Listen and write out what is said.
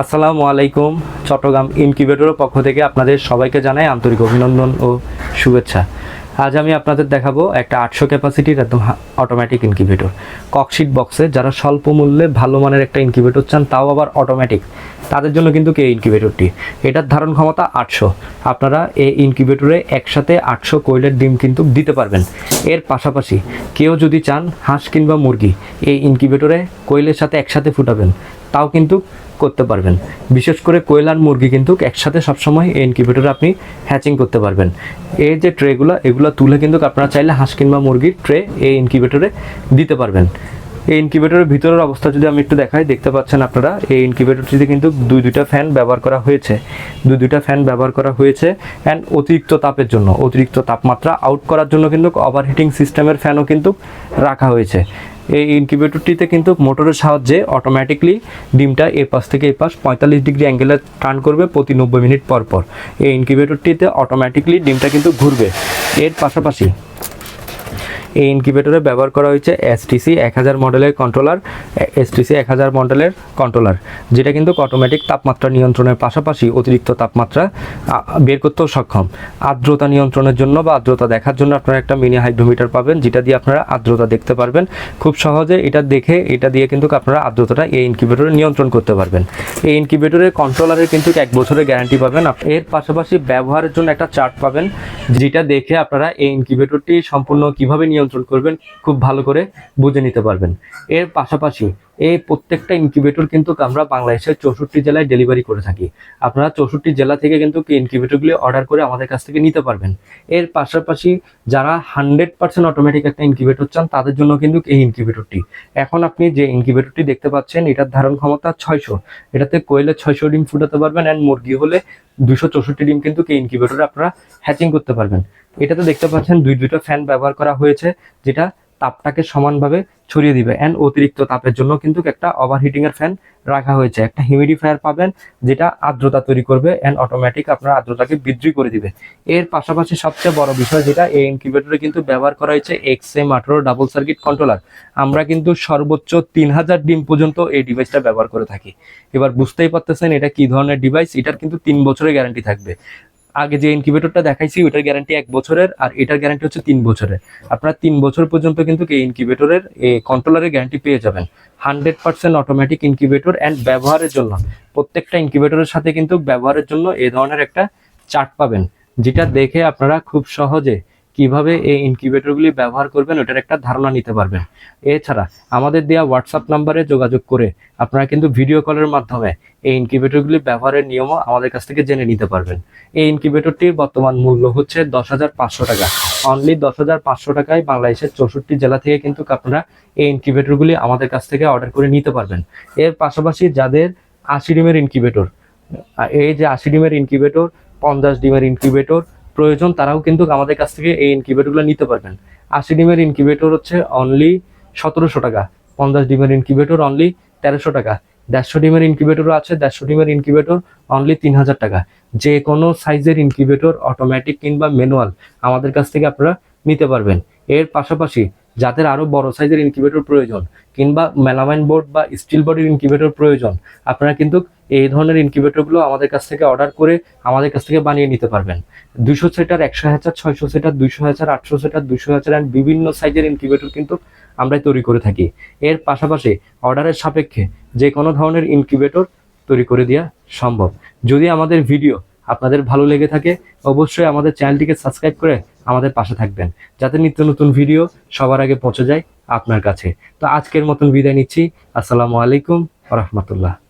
আসসালামু আলাইকুম, চট্টগ্রাম ইনকিউবেটরের পক্ষ থেকে আপনাদের সবাইকে জানাই আন্তরিক অভিনন্দন ও শুভেচ্ছা। আজ আমি আপনাদের দেখাবো একটা আটশো ক্যাপাসিটির একদম অটোমেটিক ইনকিউবেটর ককশিট বক্সে যারা স্বল্প মূল্যে ভালো মানের একটা ইনকিউবেটর চান, তাও আবার অটোমেটিক তাদের জন্য কিন্তু এই ইনকিউবেটরটি এটার ধারণ ক্ষমতা আটশো। আপনারা এই ইনকিউবেটরে একসাথে আটশো কোয়েলের ডিম কিন্তু দিতে পারবেন। এর পাশাপাশি কেউ যদি চান হাঁস কিংবা মুরগি, এই ইনকিউবেটরে কোয়েলের সাথে একসাথে ফুটাবেন। তাও কিন্তু করতে পারবেন। বিশেষ করে কোয়েল আর মুরগি কিন্তু একসাথে সবসময় এই ইনকিউবেটরে আপনি হ্যাচিং করতে পারবেন। এই যে ট্রেগুলো এগুলো তুলে কিন্তু আপনারা চাইলে হাঁস কিংবা মুরগির ট্রে এই ইনকিউবেটরে দিতে পারবেন। এই ইনকিউবেটরের ভিতরের অবস্থা যদি আমি একটু দেখাই, দেখতে পাচ্ছেন আপনারা, এই ইনকিউবেটরটিতে কিন্তু দুই দুইটা ফ্যান ব্যবহার করা হয়েছে। দুই দুইটা ফ্যান ব্যবহার করা হয়েছে অ্যান্ড অতিরিক্ত তাপের জন্য। অতিরিক্ত তাপমাত্রা আউট করার জন্য কিন্তু ওভারহিটিং সিস্টেমের ফ্যানও কিন্তু রাখা হয়েছে। এই ইনকিউবেটরটিতে কিন্তু মোটরের সাহায্যে অটোমেটিকলি ডিমটা এ পাশ থেকে এ পাশ পঁয়তাল্লিশ ডিগ্রি অ্যাঙ্গেলে টার্ন করবে প্রতি নব্বই মিনিট পর পর। এই ইনকিউবেটরটিতে অটোমেটিকলি ডিমটা কিন্তু ঘুরবে। এর পাশাপাশি এই ইনকিউবেটরে ব্যবহার করা হয়েছে এসটিসি এক হাজার মডেলের কন্ট্রোলার এসটিসি এক হাজার মডেলের কন্ট্রোলার যেটা কিন্তু অটোমেটিক তাপমাত্রা নিয়ন্ত্রণের পাশাপাশি অতিরিক্ত তাপমাত্রা বের করতেও সক্ষম। আর্দ্রতা নিয়ন্ত্রণের জন্য বা আর্দ্রতা দেখার জন্য আপনারা একটা মিনি হাইড্রোমিটার পাবেন, যেটা দিয়ে আপনারা আর্দ্রতা দেখতে পারবেন। খুব সহজে এটা দেখে, এটা দিয়ে কিন্তু আপনারা আর্দ্রতাটা এই ইনকিউবেটরে নিয়ন্ত্রণ করতে পারবেন। এই ইনকিউবেটরের কন্ট্রোলারের কিন্তু এক বছরের গ্যারান্টি পাবেন এর পাশাপাশি ব্যবহারের জন্য একটা চার্ট পাবেন, যেটা দেখে আপনারা এই ইনকিউবেটরটি সম্পূর্ণ কীভাবে নিয়ন্ত্রণ করবেন খুব ভালো করে বুঝে নিতে পারবেন। এর পাশাপাশি এই প্রত্যেকটা ইনকিউবেটর কিন্তু আমরা বাংলাদেশের চৌষট্টি জেলায় ডেলিভারি করে থাকি। আপনারা চৌষট্টি জেলা থেকে কিন্তু ইনকিউবেটরগুলি অর্ডার করে আমাদের কাছ থেকে নিতে পারবেন। এর পাশাপাশি যারা হান্ড্রেড পার্সেন্ট অটোমেটিক একটা ইনকিউবেটর চান, তাদের জন্য কিন্তু এই ইনকিউবেটরটি এখন আপনি যে ইনকিউবেটরটি দেখতে পাচ্ছেন, এটার ধারণ ক্ষমতা ছয়শো। এটাতে কোয়েলে ছয়শো ডিম ফুটাতে পারবেন অ্যান্ড মুরগি হলে দুশো চৌষট্টি ডিম কিন্তু এই ইনকিউবেটরে আপনারা হ্যাচিং করতে পারবেন। এটাতে দেখতে পাচ্ছেন দুই দুটো ফ্যান ব্যবহার করা হয়েছে, যেটা তাপটাকে সমানভাবে ছড়িয়ে দিবে অ্যান্ড অতিরিক্ত তাপের জন্য কিন্তু একটা ওভারহিটিং এর ফ্যান রাখা হয়েছে। একটা হিউমিডিফায়ার পাবেন, যেটা আর্দ্রতা তৈরি করবে অ্যান্ড অটোমেটিক আপনার আর্দ্রতাকে বৃদ্ধি করে দিবে। এর পাশাপাশি সবচেয়ে বড় বিষয় যেটা এই ইনকিউবেটরে কিন্তু ব্যবহার করা হয়েছে এক্স এম আঠারো ডাবল সার্কিট কন্ট্রোলার আমরা কিন্তু সর্বোচ্চ তিন হাজার ডিম পর্যন্ত এই ডিভাইসটা ব্যবহার করে থাকি। এবার বুঝতেই পারতেছেন এটা কি ধরনের ডিভাইস এটার কিন্তু তিন বছরের গ্যারান্টি থাকবে। আগে যে ইনকিউবেটরটা দেখাইছি, ওইটার গ্যারান্টি এক বছরের, আর এটার গ্যারান্টি হচ্ছে তিন বছরের। আপনারা তিন বছর পর্যন্ত কিন্তু এই ইনকিউবেটরের কন্ট্রোলারের গ্যারান্টি পেয়ে যাবেন। Hundred percent automatic incubator and ব্যবহারের জন্য। প্রত্যেকটা ইনকিউবেটরের সাথে কিন্তু ব্যবহারের জন্য এ ধরনের একটা চার্ট পাবেন, যেটা দেখে আপনারা খুব সহজে কীভাবে এই ইনকিউবেটরগুলি ব্যবহার করবেন ওটার একটা ধারণা নিতে পারবেন। এছাড়া আমাদের দেওয়া হোয়াটসঅ্যাপ নাম্বারে যোগাযোগ করে আপনারা কিন্তু ভিডিও কলের মাধ্যমে এই ইনকিউবেটরগুলি ব্যবহারের নিয়মও আমাদের কাছ থেকে জেনে নিতে পারবেন। এই ইনকিউবেটরটির বর্তমান মূল্য হচ্ছে দশ হাজার পাঁচশো টাকা। অনলি দশ হাজার পাঁচশো টাকায় বাংলাদেশের চৌষট্টি জেলা থেকে কিন্তু আপনারা এই ইনকিউবেটরগুলি আমাদের কাছ থেকে অর্ডার করে নিতে পারবেন। এর পাশাপাশি যাদের আশি ডিমের ইনকিউবেটর এই যে আশি ডিমের ইনকিউবেটর পঞ্চাশ ডিমের ইনকিউবেটর প্রয়োজন, তারাও কিন্তু আমাদের কাছ থেকে এই ইনকিউবেটরগুলো নিতে পারবেন। আশি ডিমের ইনকিউবেটর হচ্ছে অনলি সতেরোশো টাকা, পঞ্চাশ ডিমের ইনকিউবেটর অনলি তেরোশো টাকা, দেড়শো ডিমের ইনকিউবেটরও আছে, দেড়শো ডিমের ইনকিউবেটর অনলি তিন হাজার টাকা। যে কোনো সাইজের ইনকিউবেটর অটোমেটিক কিংবা ম্যানুয়াল আমাদের কাছ থেকে আপনারা নিতে পারবেন। এর পাশাপাশি যাদের আরও বড় সাইজের ইনকিউবেটর প্রয়োজন, কিংবা মেলামাইন বোর্ড বা স্টিল বডির ইনকিউবেটর প্রয়োজন, আপনারা কিন্তু এই ধরনের ইনকিউবেটরগুলো আমাদের কাছ থেকে অর্ডার করে আমাদের কাছ থেকে বানিয়ে নিতে পারবেন। দুশো সেটার, একশো হাজার, ছয়শো সেটার দুশো হাজার, আটশো সেটার দুশো হাজার অ্যান্ড বিভিন্ন সাইজের ইনকিউবেটর কিন্তু আমরা তৈরি করে থাকি। এর পাশাপাশি অর্ডারের সাপেক্ষে যে কোনো ধরনের ইনকিউবেটর তৈরি করে দেওয়া সম্ভব। যদি আমাদের ভিডিও আপনাদের ভালো লেগে থাকে, অবশ্যই আমাদের চ্যানেলটিকে সাবস্ক্রাইব করে আমাদের পাশে থাকবেন, যাতে নিত্য নতুন ভিডিও সবার আগে পৌঁছে যায় আপনার কাছে। তো আজকের মতন বিদায় নিচ্ছি, আসসালামু আলাইকুম রহমতুল্লাহ।